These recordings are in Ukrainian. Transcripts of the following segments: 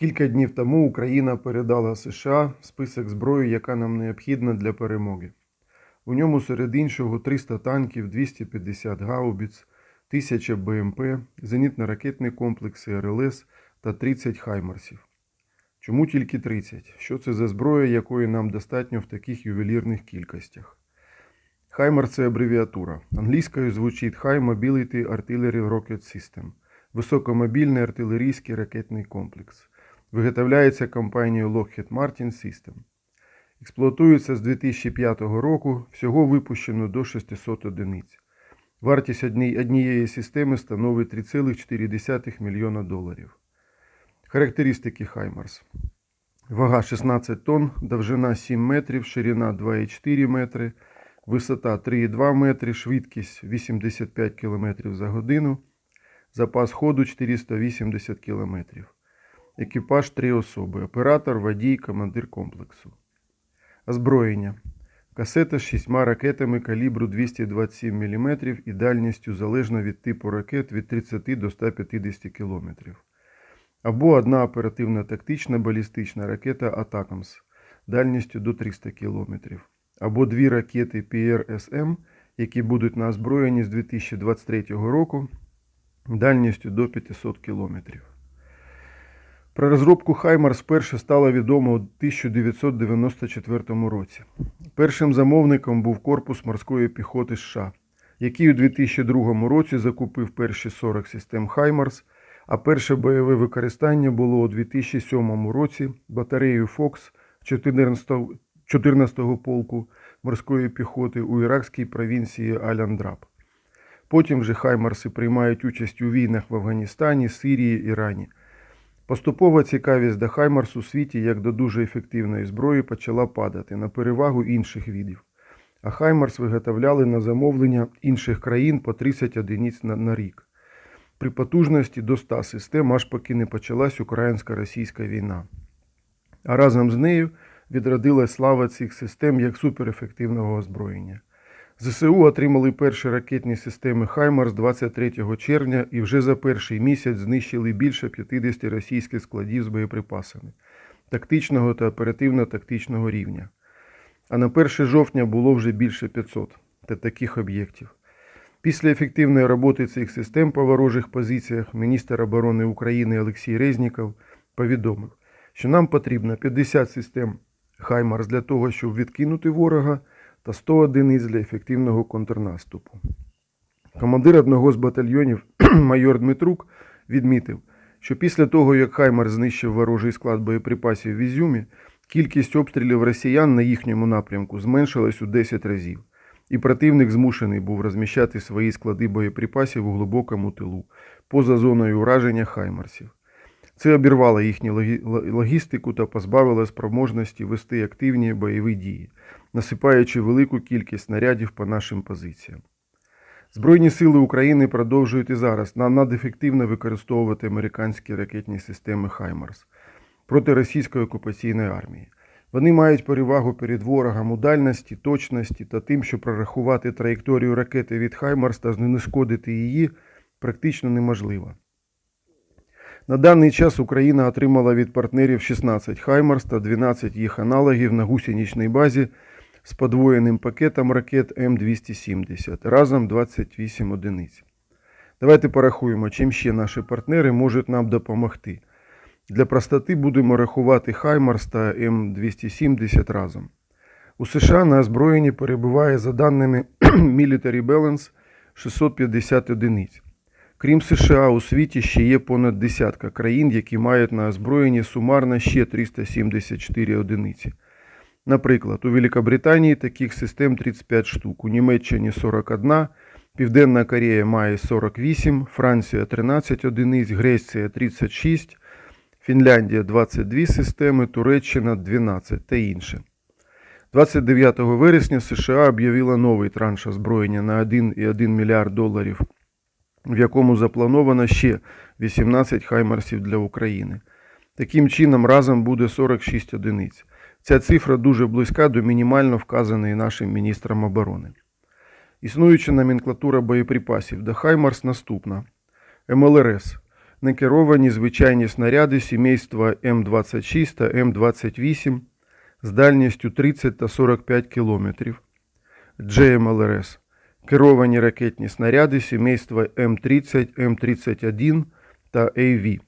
Кілька днів тому Україна передала США список зброї, яка нам необхідна для перемоги. У ньому серед іншого 300 танків, 250 гаубіц, 1000 БМП, зенітно-ракетні комплекси РЛС та 30 хаймарсів. Чому тільки 30? Що це за зброя, якої нам достатньо в таких ювелірних кількостях? Хаймар це абревіатура. Англійською звучить High Mobility Artillery Rocket System – високомобільний артилерійський ракетний комплекс. Виготовляється компанією Lockheed Martin System. Експлуатується з 2005 року, всього випущено до 600 одиниць. Вартість одні- однієї системи становить 3,4 мільйона доларів. Характеристики Хаймарс. Вага 16 тонн, довжина 7 метрів, ширина 2,4 метри, висота 3,2 метри, швидкість 85 км за годину, запас ходу 480 км. Екіпаж 3 особи. Оператор, водій, командир комплексу. Озброєння. Касета з шістьма ракетами калібру 227 мм і дальністю залежно від типу ракет від 30 до 150 км. Або одна оперативна тактична балістична ракета Атакамс дальністю до 300 км. Або дві ракети PRSM, які будуть на озброєнні з 2023 року дальністю до 500 км. Про розробку Хаймарс вперше стало відомо у 1994 році. Першим замовником був корпус морської піхоти США, який у 2002 році закупив перші 40 систем Хаймарс, а перше бойове використання було у 2007 році батареєю Фокс 14-го 14-го полку морської піхоти у іракській провінції Аль-Андраб. Потім вже Хаймарси приймають участь у війнах в Афганістані, Сирії, Ірані. Поступово цікавість до Хаймарс у світі як до дуже ефективної зброї почала падати на перевагу інших видів. А Хаймарс виготовляли на замовлення інших країн по 30 одиниць на, на рік. При потужності до 100 систем, аж поки не почалась українсько-російська війна. А разом з нею відродилась слава цих систем як суперефективного озброєння. ЗСУ отримали перші ракетні системи Хаймарс 23 червня і вже за перший місяць знищили більше 50 російських складів з боєприпасами тактичного та оперативно-тактичного рівня. А на 1 жовтня було вже більше 500 та таких об'єктів. Після ефективної роботи цих систем по ворожих позиціях міністр оборони України Олексій Резніков повідомив, що нам потрібно 50 систем Хаймарс для того, щоб відкинути ворога та 100 одиниць для ефективного контрнаступу. Командир одного з батальйонів, майор Дмитрук, відмітив, що після того, як Хаймар знищив ворожий склад боєприпасів в Ізюмі, кількість обстрілів росіян на їхньому напрямку зменшилась у 10 разів, і противник змушений був розміщати свої склади боєприпасів у глибокому тилу, поза зоною ураження Хаймарсів. Це обірвало їхню логістику та позбавило спроможності вести активні бойові дії, насипаючи велику кількість снарядів по нашим позиціям. Збройні сили України продовжують і зараз надефективно використовувати американські ракетні системи Хаймарс проти російської окупаційної армії. Вони мають перевагу перед ворогом у дальності, точності та тим, що прорахувати траєкторію ракети від Хаймарс та знешкодити її практично неможливо. На даний час Україна отримала від партнерів 16 Хаймарс та 12 їх аналогів на гусеничній базі з подвоєним пакетом ракет М270, разом 28 одиниць. Давайте порахуємо, чим ще наші партнери можуть нам допомогти. Для простоти будемо рахувати Хаймарс та М270 разом. У США на озброєнні перебуває, за даними Military Balance, 650 одиниць. Крім США, у світі ще є понад десятка країн, які мають на озброєнні сумарно ще 374 одиниці. Наприклад, у Великобританії таких систем 35 штук, у Німеччині 41, Південна Корея має 48, Франція 13 одиниць, Греція 36, Фінляндія 22 системи, Туреччина 12 та інше. 29 вересня США об'явила новий транш озброєння на 1,1 мільярд доларів в якому заплановано ще 18 хаймарсів для України. Таким чином, разом буде 46 одиниць. Ця цифра дуже близька до мінімально вказаної нашим міністром оборони. Існуюча номенклатура боєприпасів до Хаймарс наступна: МЛРС некеровані звичайні снаряди сімейства М26 та М28 з дальністю 30 та 45 км. JMLRS керовані ракетні снаряди сімейства М30, М31 та AV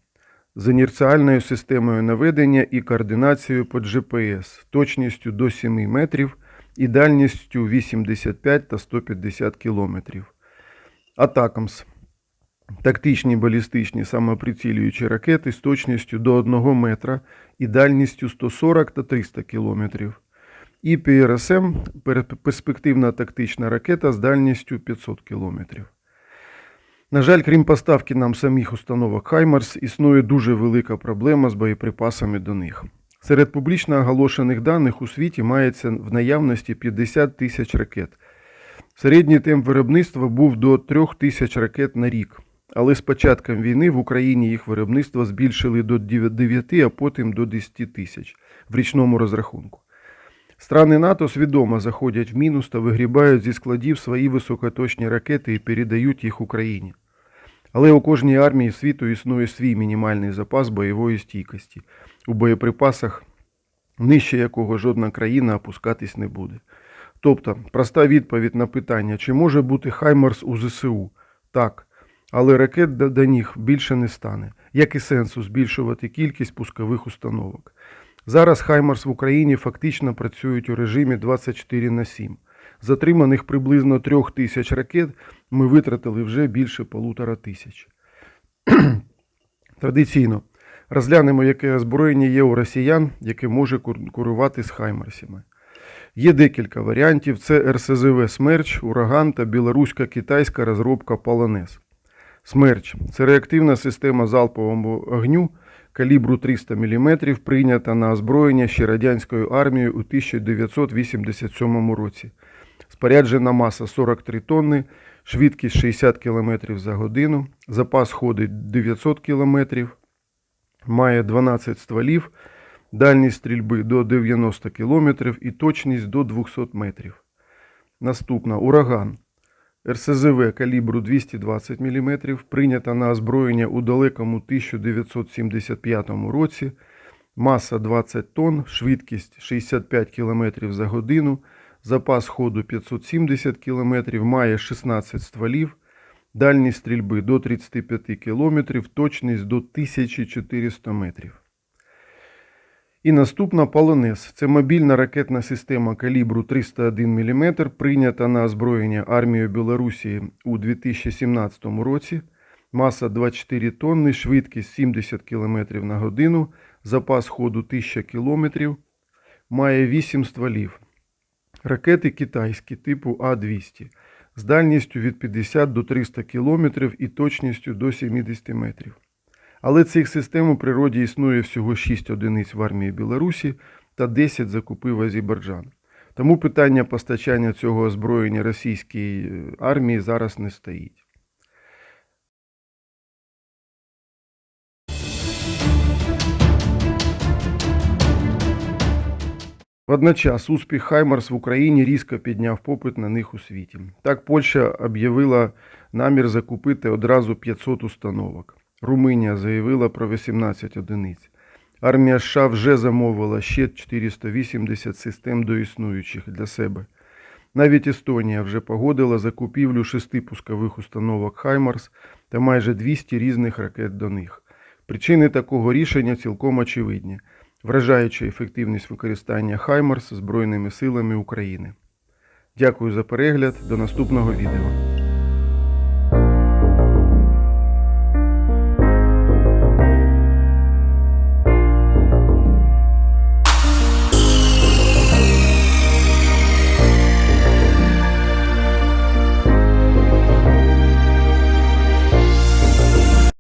з інерціальною системою наведення і координацією по GPS точністю до 7 метрів і дальністю 85 та 150 км. Атакамс тактичні балістичні самоприцілюючі ракети з точністю до 1 метра і дальністю 140 та 300 км. І ПРСМ перспективна тактична ракета з дальністю 500 км. На жаль, крім поставки нам самих установок Хаймарс, існує дуже велика проблема з боєприпасами до них. Серед публічно оголошених даних у світі мається в наявності 50 тисяч ракет. Середній темп виробництва був до 3 тисяч ракет на рік, але з початком війни в Україні їх виробництво збільшили до 9, а потім до 10 тисяч в річному розрахунку. Страни НАТО свідомо заходять в мінус та вигрібають зі складів свої високоточні ракети і передають їх Україні. Але у кожній армії світу існує свій мінімальний запас бойової стійкості, у боєприпасах, нижче якого жодна країна опускатись не буде. Тобто, проста відповідь на питання, чи може бути Хаймарс у ЗСУ? Так. Але ракет до, них більше не стане, як і сенсу збільшувати кількість пускових установок. Зараз Хаймарс в Україні фактично працюють у режимі 24 на 7. Затриманих приблизно трьох тисяч ракет ми витратили вже більше полутора тисяч. Традиційно розглянемо, яке озброєння є у росіян, яке може конкурувати з Хаймарсами. Є декілька варіантів: це РСЗВ Смерч, Ураган та білорусько-китайська розробка Полонез. Смерч це реактивна система залпового огню калібру 300 мм, прийнята на озброєння ще радянською армією у 1987 році. Споряджена маса 43 тонни, швидкість 60 км за годину, запас ходу 900 км, має 12 стволів, дальність стрільби до 90 км і точність до 200 метрів. Наступна ураган. РСЗВ калібру 220 мм, прийнята на озброєння у далекому 1975 році, маса 20 тонн, швидкість 65 км за годину, запас ходу 570 км, має 16 стволів, дальність стрільби до 35 км, точність до 1400 метрів. І наступна Полонез. Це мобільна ракетна система калібру 301 мм, прийнята на озброєння армією Білорусі у 2017 році. Маса 24 тонни, швидкість 70 км на годину, запас ходу 1000 км, має 8 стволів. Ракети китайські типу А200 з дальністю від 50 до 300 км і точністю до 70 метрів. Але цих систем у природі існує всього 6 одиниць в армії Білорусі та 10 закупив Азербайджан. Тому питання постачання цього озброєння російській армії зараз не стоїть. Водночас успіх Хаймарс в Україні різко підняв попит на них у світі. Так Польща об'явила намір закупити одразу 500 установок. Румунія заявила про 18 одиниць. Армія США вже замовила ще 480 систем до існуючих для себе. Навіть Естонія вже погодила закупівлю шести пускових установок Хаймарс та майже 200 різних ракет до них. Причини такого рішення цілком очевидні, вражаюча ефективність використання Хаймарс Збройними силами України. Дякую за перегляд. До наступного відео.